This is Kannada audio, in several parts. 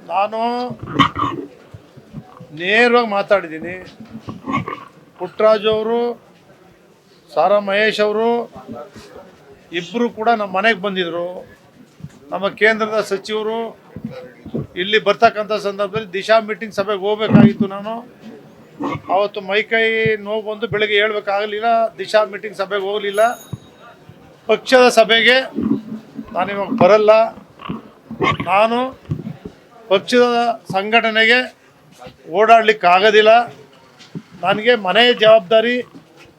ನಾನು ನೇರವಾಗಿ ಮಾತಾಡಿದ್ದೀನಿ. ಪುಟ್ಟರಾಜು ಅವರು, ಸಾರಾ ಮಹೇಶ್ ಅವರು ಇಬ್ಬರು ಕೂಡ ನಮ್ಮ ಮನೆಗೆ ಬಂದಿದ್ದರು ನಮ್ಮ ಕೇಂದ್ರದ ಸಚಿವರು ಇಲ್ಲಿ ಬರ್ತಕ್ಕಂಥ ಸಂದರ್ಭದಲ್ಲಿ ದಿಶಾ ಮೀಟಿಂಗ್ ಸಭೆಗೆ ಹೋಗ್ಬೇಕಾಗಿತ್ತು ನಾನು. ಅವತ್ತು ಮೈಕೈ ನೋವು ಬಂದು ಬೆಳಗ್ಗೆ ಹೇಳ್ಬೇಕಾಗಲಿಲ್ಲ, ದಿಶಾ ಮೀಟಿಂಗ್ ಸಭೆಗೆ ಹೋಗಲಿಲ್ಲ. ಪಕ್ಷದ ಸಭೆಗೆ ನಾನಿವಾಗ ಬರಲ್ಲ. ನಾನು ಪಕ್ಷದ ಸಂಘಟನೆಗೆ ಓಡಾಡ್ಲಿಕ್ಕೆ ಆಗೋದಿಲ್ಲ. ನನಗೆ ಮನೆಯ ಜವಾಬ್ದಾರಿ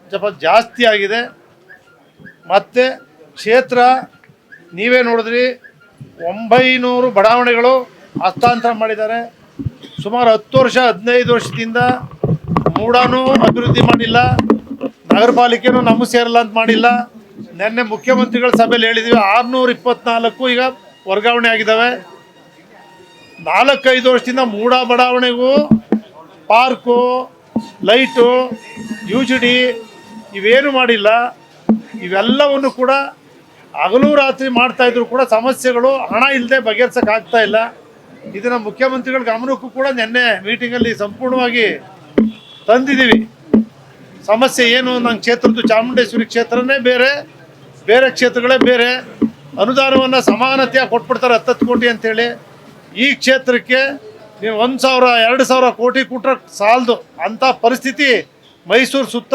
ಸ್ವಲ್ಪ ಜಾಸ್ತಿ ಆಗಿದೆ. ಮತ್ತು ಕ್ಷೇತ್ರ, ನೀವೇ ನೋಡಿದ್ರಿ, ಒಂಬೈನೂರು ಬಡಾವಣೆಗಳು ಹಸ್ತಾಂತರ ಮಾಡಿದ್ದಾರೆ. ಸುಮಾರು ಹತ್ತು ವರ್ಷ, ಹದಿನೈದು ವರ್ಷದಿಂದ ಮೂಡಾನು ಅಭಿವೃದ್ಧಿ ಮಾಡಿಲ್ಲ. ನಗರ ಪಾಲಿಕೆನೂ ನಮಗೆ ಸೇರಲ್ಲ ಅಂತ ಮಾಡಿಲ್ಲ. ನಿನ್ನೆ ಮುಖ್ಯಮಂತ್ರಿಗಳ ಸಭೆಯಲ್ಲಿ ಹೇಳಿದ್ವಿ, ಆರುನೂರ ಇಪ್ಪತ್ನಾಲ್ಕು ಈಗ ವರ್ಗಾವಣೆ ಆಗಿದ್ದಾವೆ. ನಾಲ್ಕೈದು ವರ್ಷದಿಂದ ಮೂಡ ಬಡಾವಣೆಗೂ, park, light U G D ಇವೇನು ಮಾಡಿಲ್ಲ. ಇವೆಲ್ಲವನ್ನು ಕೂಡ ಹಗಲು ರಾತ್ರಿ ಮಾಡ್ತಾಯಿದ್ರು ಕೂಡ ಸಮಸ್ಯೆಗಳು ಹಣ ಇಲ್ಲದೆ ಬಗೆಹರ್ಸೋಕ್ಕಾಗ್ತಾ ಇಲ್ಲ. ಇದನ್ನು ಮುಖ್ಯಮಂತ್ರಿಗಳ ಗಮನಕ್ಕೂ ಕೂಡ ನಿನ್ನೆ ಮೀಟಿಂಗಲ್ಲಿ ಸಂಪೂರ್ಣವಾಗಿ ತಂದಿದ್ದೀವಿ. ಸಮಸ್ಯೆ ಏನು? ನಮ್ಮ ಕ್ಷೇತ್ರದ್ದು ಚಾಮುಂಡೇಶ್ವರಿ ಕ್ಷೇತ್ರನೇ ಬೇರೆ ಬೇರೆ ಕ್ಷೇತ್ರಗಳೇ ಬೇರೆ. ಅನುದಾನವನ್ನು ಸಮಾನತೆಯಾಗಿ ಕೊಟ್ಬಿಡ್ತಾರೆ ಹತ್ತತ್ತು ಕೋಟಿ ಅಂತೇಳಿ. ಈ ಕ್ಷೇತ್ರಕ್ಕೆ ನೀವು ಒಂದು ಸಾವಿರ, ಎರಡು ಸಾವಿರ ಕೋಟಿ ಕೊಟ್ಟರೆ ಸಾಲದು. ಅಂಥ ಪರಿಸ್ಥಿತಿ ಮೈಸೂರು ಸುತ್ತ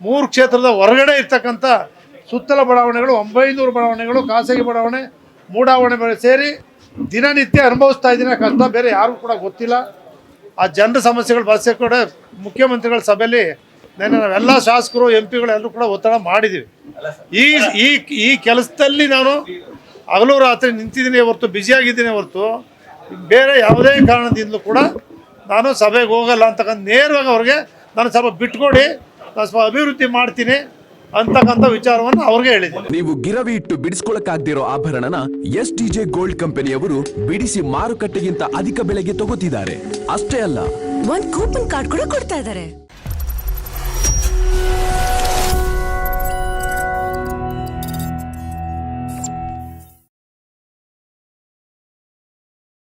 ಮೂರು ಕ್ಷೇತ್ರದ ಹೊರಗಡೆ ಇರ್ತಕ್ಕಂಥ ಸುತ್ತಲ ಬಡಾವಣೆಗಳು, ಒಂಬೈನೂರು ಬಡಾವಣೆಗಳು, ಖಾಸಗಿ ಬಡಾವಣೆ, ಮೂಡಾವಣೆ ಸೇರಿ ದಿನನಿತ್ಯ ಅನುಭವಿಸ್ತಾ ಇದ್ದೀನಿ ಕಷ್ಟ, ಬೇರೆ ಯಾರಿಗೂ ಕೂಡ ಗೊತ್ತಿಲ್ಲ. ಆ ಜನರ ಸಮಸ್ಯೆಗಳು ಬಸ್ಸೆ ಕೂಡ ಮುಖ್ಯಮಂತ್ರಿಗಳ ಸಭೆಯಲ್ಲಿ ನೆನ್ನೆ ನಾವೆಲ್ಲ ಶಾಸಕರು, ಎಂ ಪಿಗಳು ಎಲ್ಲರೂ ಕೂಡ ಒತ್ತಡ ಮಾಡಿದ್ದೀವಿ. ಈ ಈ ಈ ಕೆಲಸದಲ್ಲಿ ನಾನು ಹಗಲು ರಾತ್ರಿ ನಿಂತಿದ್ದೀನಿ ಹೊರತು ಬ್ಯುಸಿಯಾಗಿದ್ದೀನಿ ಹೊರತು ಬೇರೆ ಯಾವುದೇ ಕಾರಣದಿಂದಲೂ ಕೂಡ ನಾನು ಸಭೆಗೆ ಹೋಗಲ್ಲ ಅಂತಕ್ಕಂಥ ನೇರವಾಗಿ ಅವ್ರಿಗೆ ನಾನು ಸ್ವಲ್ಪ ಬಿಟ್ಕೊಡಿ ನಾನು ಸ್ವಲ್ಪ ಅಭಿವೃದ್ಧಿ ಮಾಡ್ತೀನಿ ಅಂತಕ್ಕಂಥ ವಿಚಾರವನ್ನು ಅವ್ರಿಗೆ ಹೇಳಿದ್ದೀನಿ. ನೀವು ಗಿರವಿ ಇಟ್ಟು ಬಿಡಿಸ್ಕೊಳಕ್ಕಾಗ್ದಿರೋ ಆಭರಣನ ಎಸ್ ಟಿ ಜೆ ಗೋಲ್ಡ್ ಕಂಪನಿಯವರು ಬಿಡಿಸಿ ಮಾರುಕಟ್ಟೆಗಿಂತ ಅಧಿಕ ಬೆಲೆಗೆ ತಗೋತಿದ್ದಾರೆ. ಅಷ್ಟೇ ಅಲ್ಲ. ಒಂದು ಕೂಪನ್ ಕಾರ್ಡ್ ಕೂಡ ಕೊಡ್ತಾ ಇದಾರೆ